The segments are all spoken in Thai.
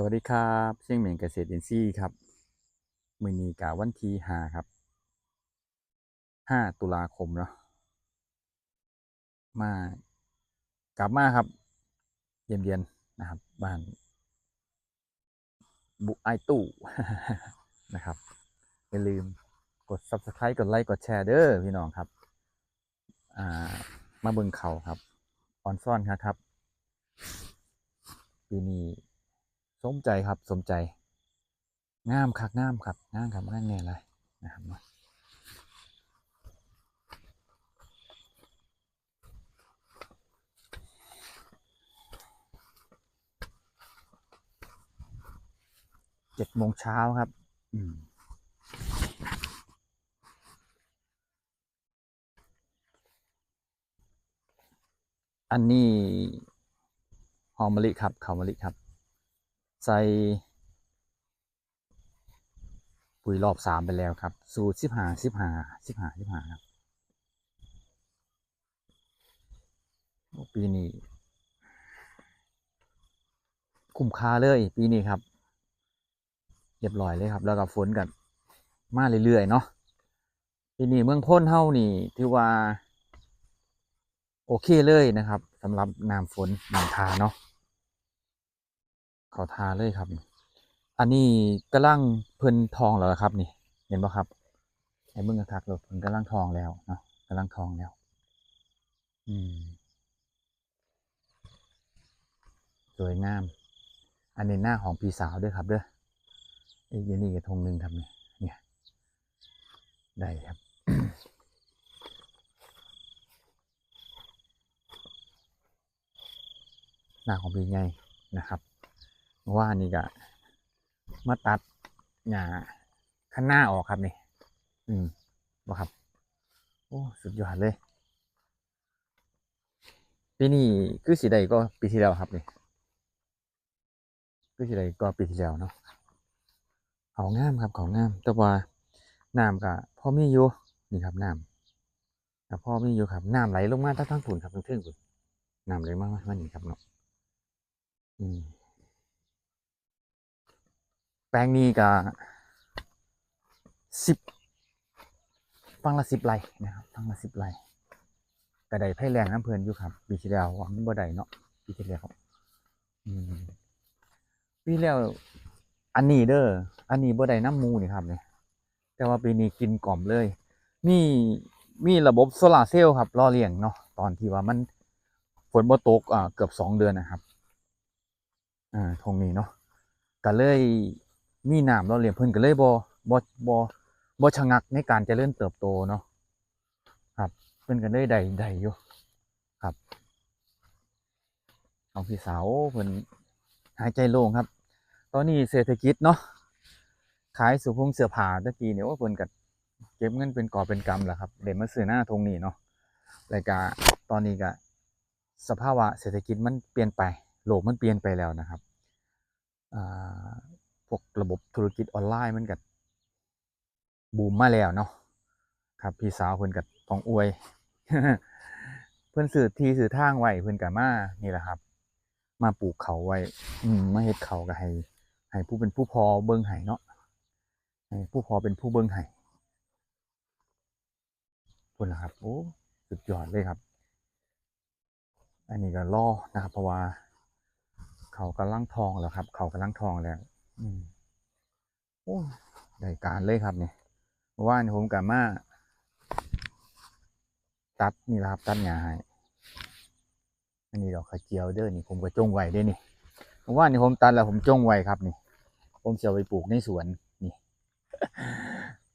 สวัสดีครับเชียงเหม่งเกษตรอินทรีย์ครับมือนีกาวันที่ห้าครับห้าตุลาคมเนาะมากลับมาครับ เยี่ยมเยียนนะครับ บ้าน บุไอตู้นะครับอย่าลืมกด subscribe กดไลค์กดแชร์เด้อพี่น้องครับ อ่า มาเบิ่งเขาครับออนซ่อนครับครับปีนี้ สมใจครับสมใจงามคักงามครับงามครับงามแน่เลยนะครับเนาะเจ็ดโมงเช้าครับ อืมอันนี้หอมมะลิครับข้าวมะลิครับ ใส่ปุ๋ยรอบสามไปแล้วครับ สูตรสิบหาสิบหาสิบหาสิบหาครับปีนี้คุ้มค่าเลยปีนี้ครับเรียบร้อยเลยครับ แล้วก็ฝนกันมาเรื่อยๆเนาะปีนี้เมืองพ้นเฮานี่ถือว่า โอเคเลยนะครับสำหรับน้ำฝนน้ำทาเนาะ เขาทาเลยครับ อันนี้กำลังเพิ่นทองแล้วล่ะครับ นี่เห็นปะครับไอ้เบิ่งกระทักเลยเพิ่นกำลังทองแล้วเนาะกำลังทองแล้ว อืมสวยงาม อันนี้หน้าของพี่สาวด้วยครับเด้อไอ้ยนี่กระทงหนึ่งครับเนี่ยเนี่ยได้ครับหน้าของพี่ใหญ่นะครับ ว่านี่ก็มาตัดหญ้าข้างหน้าออกครับนี่ อืมบ่ครับ โอ้สุดยอดเลย ปีนี้คือสีใดก็ปีที่แล้วครับนี่คือสีใดก็ปีที่แล้วเนาะเขางามครับเขางาม แต่ว่าน้ำก็พ่อมีอยู่นี่ครับน้ำกับพ่อมีอยู่ครับน้ำไหลลงมาทั้งทั้งฝุ่นครับทั้งเทิงฝุ่นน้ำไหลมากมากนี่ครับเนาะอืม แปลงนี้ก็สิบฟังละสิบไร่นะครับฟังละสิบไร่กระไดไผ่แรงน้ำเพลินอยู่ครับ ปีที่แล้วว่ามันบ่ได้เนาะปีที่แล้วอืมปีแล้วอันนี้เด้ออันนี้บ่ได้น้ำมูนี่ครับเนี่ยแต่ว่าปีนี้กินกล่อมเลยมีมีระบบโซลาร์เซลล์ครับรอเลี้ยงเนาะตอนที่ว่ามันฝนบ่ตกอ่าเกือบสองเดือนนะครับอ่าทงนี้เนาะก็เลย มีน้ำเราเลี้ยงเพิ่นก็เลยบ่บ่บ่บ่ชะงักในการเจริญเติบโตเนาะครับเพิ่นก็เลยได้ได้อยู่ครับของพี่สาวเพิ่นหายใจโล่งครับ ตอนนี้เศรษฐกิจเนาะขายสุพงเสื้อผ้าตะกี้เนี่ยว่าเพิ่นก็เก็บเงินเป็นก่อเป็นกำแหละครับเดี๋ยวมาซื้อหน้าทงนี้เนาะแล้วก็ตอนนี้ก็สภาวะเศรษฐกิจมันเปลี่ยนไปโลกมันเปลี่ยนไปแล้วนะครับอ่า พวกระบบธุรกิจออนไลน์มันก็บูมมาแล้วเนาะครับ พี่สาวเพิ่อนก็ต้องอวย เพิ่อนสื่อทีสื่อทางไว้เพิ่อนก็มานี่แหละครับ มาปลูกเขาไว้ อืมมาเฮ็ดเขาก็ให้ให้ผู้เป็นผู้พอเบิ่งให้เนาะให้ผู้พอเป็นผู้เบิ่งให้พุ่นล่ะครับ โอ้สุดยอดเลยครับ อันนี้ก็ล่อนะครับ เพราะว่า เขากำลังทองแล้วครับ เขากำลังทองแล้ว โอ้ได้การเลยครับเนี่ยเมื่านผมกับมาตัดนี่ละครับตัดหญ้าให้อันนี้ดอกกระเจียวเด้อนี่ผมก็จงไว้เด้นี่เมื่านนี่ผมตัดแล้วผมจงไว้ครับนี่ ผมจะเอาไปปลูกในสวนนี่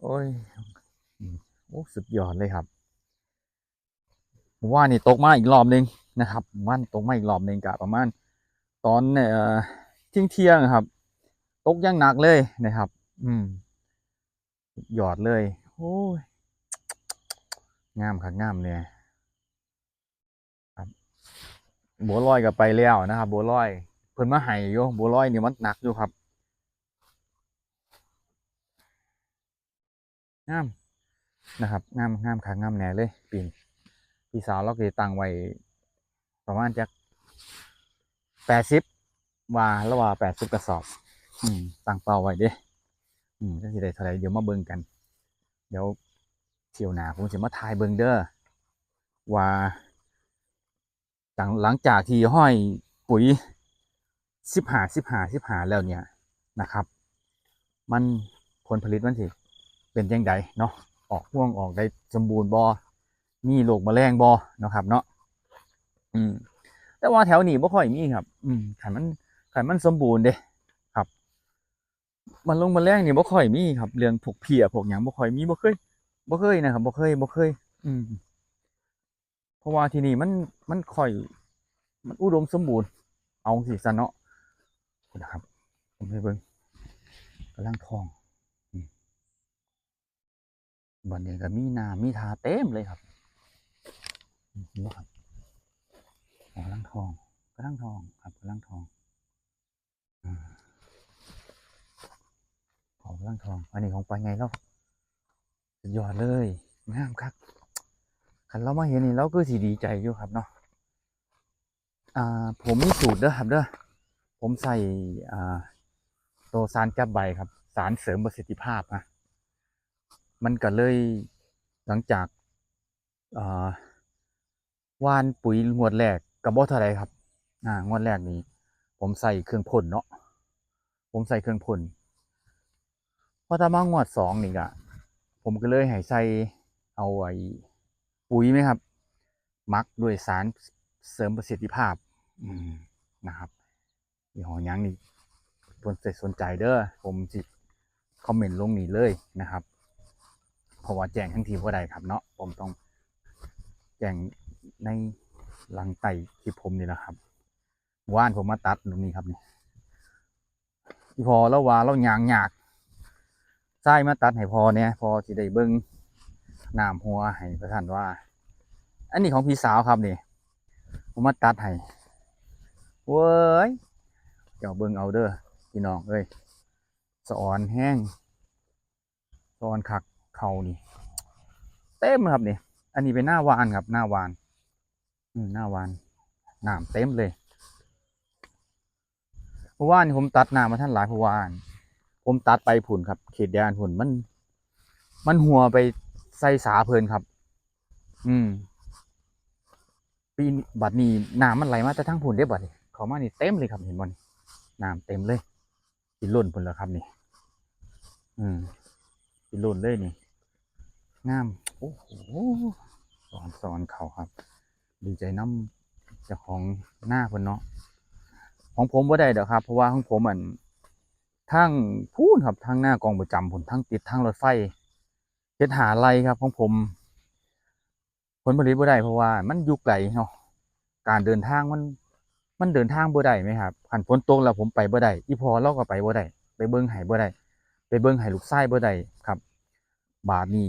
โอ้ยโอ้สุดยอดเลยครับเมื่านนี่ตกมาอีกรอบนึงนะครับเมื่อวันตกมาอีกรอบนึงกะประมาณ ตอนเนี่ยเอ่อเที่ยงเที่ยงครับ ตกอยังหนักเลยนะครับ อืมหยอดเลย โอ้ยงามครับงามเนี่ยครับบัวลอยก็ไปแล้วนะครับบัวลอย เพิ่นมาให้อยู่บัวลอยนี่มันหนักอยู่ครับงามนะครับงามงามค่ะงามแน่เลยปีนพี่สาวเราเคยตั้งไว้ประมาณจักแปดสิบว่าละว่าแปดสิบกระสอบ อืมตั้งเป้าไว้เด้อืมก็สิได้เท่าไรเดี๋ยวมาเบิ่งกัน เดี๋ยวเที่ยวหนาผมจะมาทายเบิ่งเด้อว่าหลังหลังจากที่ห้อยปุ๋ยสิบหาสิบหาสิบหาแล้วเนี่ยนะครับ มันผลผลิตมันสิเป็นยังไงเนาะออกห่วงออกได้สมบูรณ์บอมีโรคแมลงบอนะครับ เนาะอืม แต่ว่าแถวนี้บ่ค่อยมีครับ อืมขันมันขันมันสมบูรณ์เด้ มันลงมาแรงนี่บ่ค่อยมีครับ เรื่องพวกเพียพวกหยังบ่ค่อยมีบ่เคยบ่เคยนะครับบ่เคยบ่เคย อืมเพราะว่าที่นี่มันมันค่อย มันอุดมสมบูรณ์ เอาสิซะเนาะนะครับ ผมให้เบิ่งกำลังทองอืมบัดนี้ก็มีน้ำมีทาเต็มเลยครับนบ่ครับกำลังทองกำลังทองครับกำลังทองอืม ของกำลังทอง อันนี้ของไปไงแล้วสุดยอดเลยงามครับคันเรามาเห็นนี่เราก็สิดีใจอยู่ครับเนาะอ่าผมมีสูตรเด้อครับเด้อผมใส่อ่าตัวสารจับใบครับ สารเสริมประสิทธิภาพนะมันก็เลยหลังจากอ่าวานปุ๋ยงวดแรกกับบอเท่าไรครับอ่างวดแรกนี้ ผมใส่เครื่องพ่นเนาะผมใส่เครื่องพ่น อตามางวดสองนี่ก็ผมก็เลยให้ใส่เอาไว้ปุ๋ยไหมครับ มักด้วยสารเสริมประสิทธิภาพอืมนะครับยี่ห้อยังนี่สนใจสนใจเด้อผมจิคอมเมนต์ลงนี่เลยนะครับ เพราะว่าแจ้งทั้งทีว่าใดครับเนาะผมต้องแจ้งในหลังไตคลิปผมนี่แหละครับ ว่านผมมาตัดตรงนี้ครับนี่ที่พอแล้วว่าเรายางยาก ใช่มาตัดให้พอเนี่ยพอสิได้เบิ้งน้ำหัวให้ประท่านว่า อันนี้ของพี่สาวครับนี่ผมมาตัดให้เว้ยเจ้าเบิ่งเอาเด้อพี่น้องเอ้ยสะออนแห้งสะออนคักเขานี่ เต็มครับนี่อันนี้เป็นหน้าวานครับหน้าวานอืมหน้าวานน้ำเต็มเลยเพราะว่านี่ผมตัดน้ำมาท่านหลายเพราะว่า ผมตัดไปผุนครับ เขตแดนผุนมัน มันหัวไปใส่สาเพลินครับ อืม ปีบัดนี้น้ำมันไหลมาแต่ทั้งผุนได้บัดเขามานี่เต็มเลยครับเห็นบ่นี่น้ำเต็มเลยสิล้นพุ่นแล้วครับนี่ อืมสิล้นเลยนี่งามโอ้โหสอนสอนเขาครับ ดีใจน้ำจ้าของหน้าเพิ่นเนาะของผมบ่ได้เด้อครับ เพราะว่าของผมอัน ทางพูนครับทางหน้ากองประจำผลทางติดทางรถไฟเฮ็ดหาไรครับของผม ผลผลิตบ่ได้เพราะว่า มันอยู่ไกลเนาะการเดินทางมัน มันเดินทางบ่ได้ไหมครับคันฝนตกแล้วผมไปบ่ได้อีพอเราก็ไปบ่ได้ไปเบิ่งไห้บ่ได้ไปเบิ่งไห้ลูกชายบ่ได้ครับ บาดนี้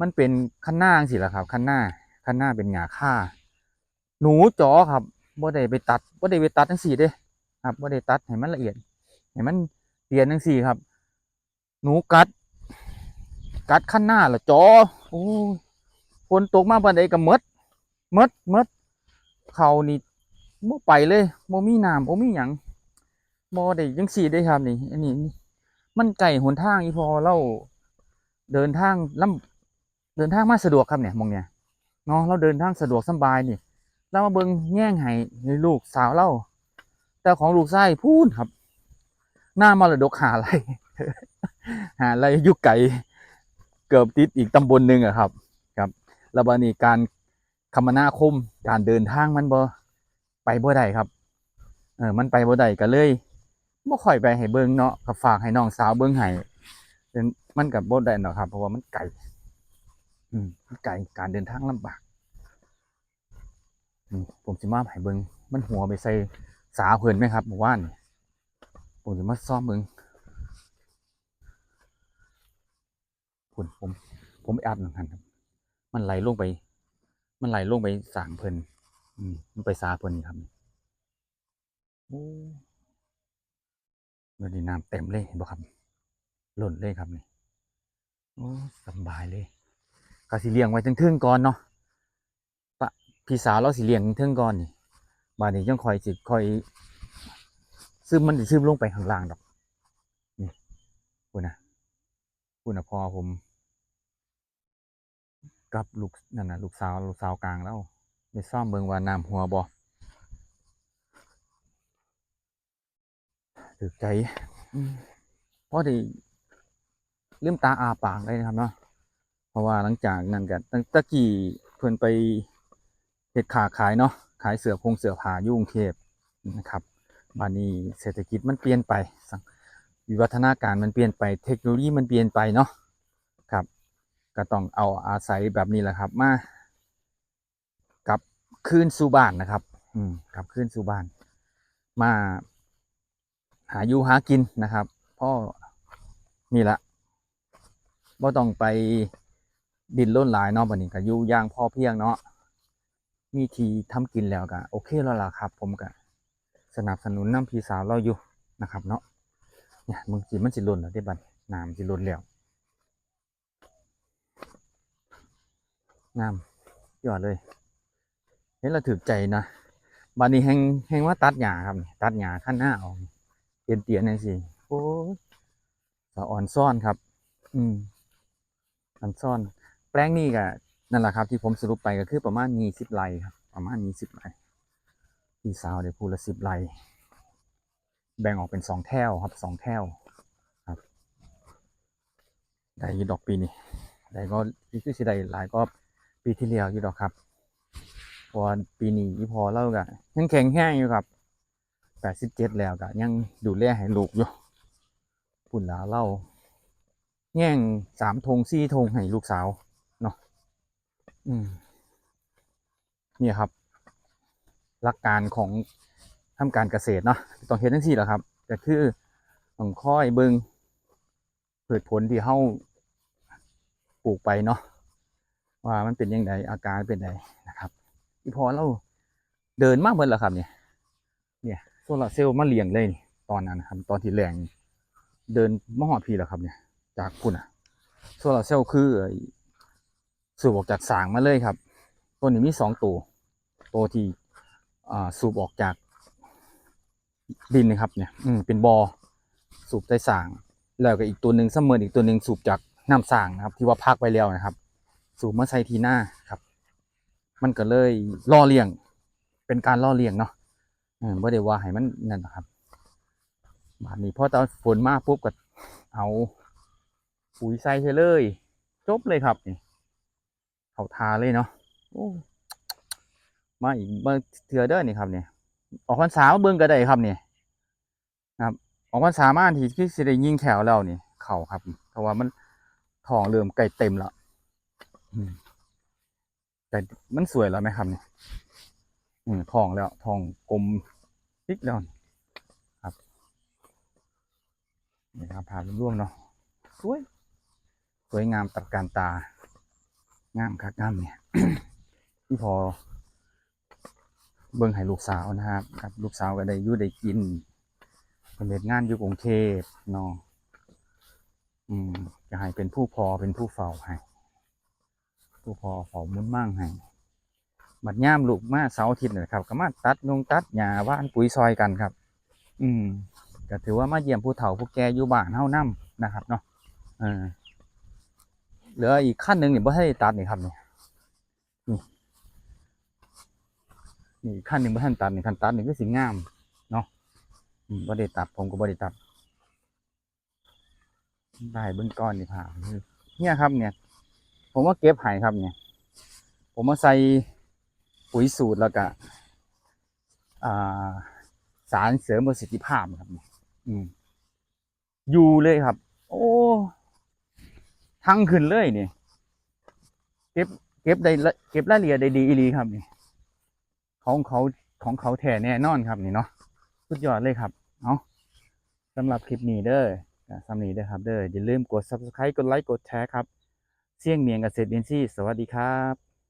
มันเป็นคันหน้าจังซี่ล่ะครับคันหน้าคันหน้าเป็นหญ้าค่า หนูจอครับบ่ได้ไปตัดบ่ได้ไปตัดจังซี่เด้ครับบ่ได้ตัดให้มันละเอียดให้มัน เตียนจังซี่ครับ หนูกัด กัดคันหน้าละจ๋อโอ้ยฝนตกมาปานใดก็หมดมดมดเขานี่บ่ไปเลยบ่มีน้ำบ่มีหยังบ่ได้จังซี่ได้ครับนี่อันนี้มันไกลหนทางอีพอเราเดินทางลำเดินทางมาสะดวกครับเนี่ยมองเนี่ยเนาะเราเดินทางสะดวกสบายนี่เรามาเบิ่งแย่งให้ให้ลูกสาวเราแต่ของลูกชายพูนครับ หน้ามรดกหาไรหาไรยู่ไกลเกือบติดอีกตำบลหนึ่งอะครับแล้วบัดนี้การคมนาคมการเดินทางมันบ่ไปบ่ได้ครับ เออมันไปบ่ได้ก็เลยบ่ค่อยไปให้เบิ่งเนาะก็ฝากให้น้องสาวเบิ่งให้เป็นมันก็บ่ได้เนาะครับ เพราะว่ามันไกลอืมมันไกลการเดินทางลำบากผมสิมาให้เบิ่งมันหัวไปใส่สาเพิ่นไหมครับเมื่อวานนี่ ผมสิมาซ่อมเบิ่งคุณผมผมไปอาบน้ำกันครับ มันไหลลงไป มันไหลลงไปสางเพลินอืมมันไปสาเพลินครับโอ้นี่น้ำเต็มเลยเห็นบ่ครับหล่นเลยครับนี่โอ้สบายเลยก็สิเลี้ยงไว้ทึ่งก่อนเนาะปะพี่สาวเราสิเลี้ยงทึ่งก่อนนี่บาดนี้จังคอยสิคอย ซึมมันสิซึมลงไปข้างล่างดอก นี่คุณนะคุณนะพอผมกับลูกนั่นนะลูกสาวลูกสาวกลางแล้วไปซ่อมเบิงว่าน้ำหัวบ่ถือใจอืมพอได้ลืมตาอาปากเลยนะครับเนาะเพราะว่าหลังจากนั้นกันตั้งแตะกี้เพิ่นไปเฮ็ดขาขายเนาะขายเสือคงเสือผ้าอยู่กรุงเทพนะครับ บานี้เศรษฐกิจมันเปลี่ยนไป วิวัฒนาการมันเปลี่ยนไป เทคโนโลยีมันเปลี่ยนไปเนาะครับ ก็ต้องเอาอาศัยแบบนี้แหละครับ มากลับคืนสู่บ้านนะครับ อืมกลับคืนสู่บ้าน มาหาอยู่หากินนะครับพ่อนี่ละบ่ต้องไปดินล้นหลายเนาะบัดนี้ก็อยู่อย่างพอเพียงเนาะมีทีทำกินแล้วก็โอเคแล้วล่ะครับ ผมก็ สนับสนุนน้ำพีสาวเราอยู่นะครับเนาะเนี่ยมึงสิมันสิล่นแล้วได้บัดน้ำสิล่นแล้วงามยอดเลยเห็นเราถือใจนะบานนี้แหงแหงว่าตัดหญ้าครับ ตัดหญ้าขั้นหน้าออกเตียนเตียนนี่สิโอ้สะอ่อนซ่อนครับ อืมอ่อนซ่อน แปลงนี้ก็นั่นแหละครับ ที่ผมสรุปไปก็คือประมาณยี่สิบไร่ครับ ประมาณยี่สิบไร่ พี่สาวเดี๋ยวพูดละสิบไร่แบ่งออกเป็นสองแถวครับสองแถวครับ ได้ยี่ดอกปีนี้ได้ก็นี่คือสิได้หลายก็ปีที่แล้วยู่ดอกครับพอปีนี้อีพอเล่าก็ยังแข็งแห้งอยู่ครับแปดสิบเจ็ดแล้วก็ยังดูแลให้ลูกอยู่ปุ่นลาเล่าแง่งสามธงสี่ธงให้ลูกสาวเนาะอืมนี่ครับ หลักการของทำการเกษตรเนาะต้องเห็นทั้งสี่แหละครับก็คือต้องค่อยเบิงเกิดผลที่เฮาปลูกไปเนาะว่ามันเป็นยังไงอาการเป็นไงนะครับอีพอเราเดินมากเหมือนเหรอครับเนี่ยเนี่ยโซลาเซลล์มาเลี้ยงเลยตอนนั้นนะครับตอนที่แรงเดินมหอดพีแล้วครับเนี่ยจากคุณอะโซลาเซลล์คือสูบออกจากสางมาเลยครับ ตัวนี้มีสองตัวตัวที่ สูบออกจากดินนะครับเนี่ยอืมเป็นบอสูบใต้สางแล้วก็อีกตัวหนึ่งเสมออีกตัวหนึ่งสูบจากน้ำสางนะครับ ที่ว่าพักไว้แล้วนะครับ สูบเมาใส่ทีหน้าครับ มันก็เลยล่อเลี้ยง เป็นการล่อเลี้ยงเนาะออไม่ได้ว่าให้มันนั่นนะครับบาดนี้พอตอนฝนมาปุ๊บก็เอาปุ๋ยใส่เลย จบเลยครับนี่เขาทาเลยเนาะ มาอีกเบอร์เถือเด้อนี่ครับเนี่ยออกพรรษามาเบิ่งก็ได้ครับเนี่ยครับ ออกพรรษามาที่ที่สิได้ยิงแถวแล้วนี่เข่าครับ เพราะว่ามันทองเริ่มใกล้เต็มแล้วแต่มันสวยแล้วไหมครับเนี่ยทองแล้วทองกลมพิกแล้วครับนี่ครับภาพร่วมเนาะสวยสวยงามตระการตางามครับงามเนี่ยที่พอ เบิ่งให้ลูกสาวนะครับครับลูกสาวก็ได้อยู่ได้กินเป็นเฮ็ดงานอยู่กรุงเทพเนาะอืมจะให้เป็นผู้พอเป็นผู้เฝ้าให้ผู้พอเฝ้ามุ่นมั่งให้บัดย่ามลูกมาเสาร์อาทิตย์นะครับ ก็มาตัดนงตัดหญ้าว่านปุ๋ยซอยกันครับ อืมก็ถือว่ามาเยี่ยมผู้เฒ่าผู้แก่อยู่บ้านเฮานํนะครับเนาะเออเหลืออีกขั้นหนึ่งนี่บ่ทันได้ตัดนี่ครับนี่นี่ นี่ขั้นหนึ่งบ่ทันตัดนี่ขั้นตัดนี่ก็สิงามเนาะบ่ได้ตัดผมก็บ่ได้ตัดได้เบื้องก้อนนี่ผ่าเนี่ยครับเนี่ย ผมว่าเก็บหายครับเนี่ย ผมมาใส่ปุ๋ยสูตรแล้วก็สารเสริมประสิทธิภาพครับนี่ยอืมอยู่เลยครับ โอ้ทั้งขึ้นเลยเนี่ยเก็บ เก็บได้เก็บรายละเอียดได้ดีอีลีครับนี่ ของเขาของเขาแท้แน่นอนครับนี่เนาะสุดยอดเลยครับเอาสำหรับคลิปนี้เด้ออ่าสำนีเด้อครับเด้ออย่าลืมกด subscribe กดไลค์กดแชร์ครับเสี่ยงเมียงเกษตรอินทรีย์สวัสดีครับ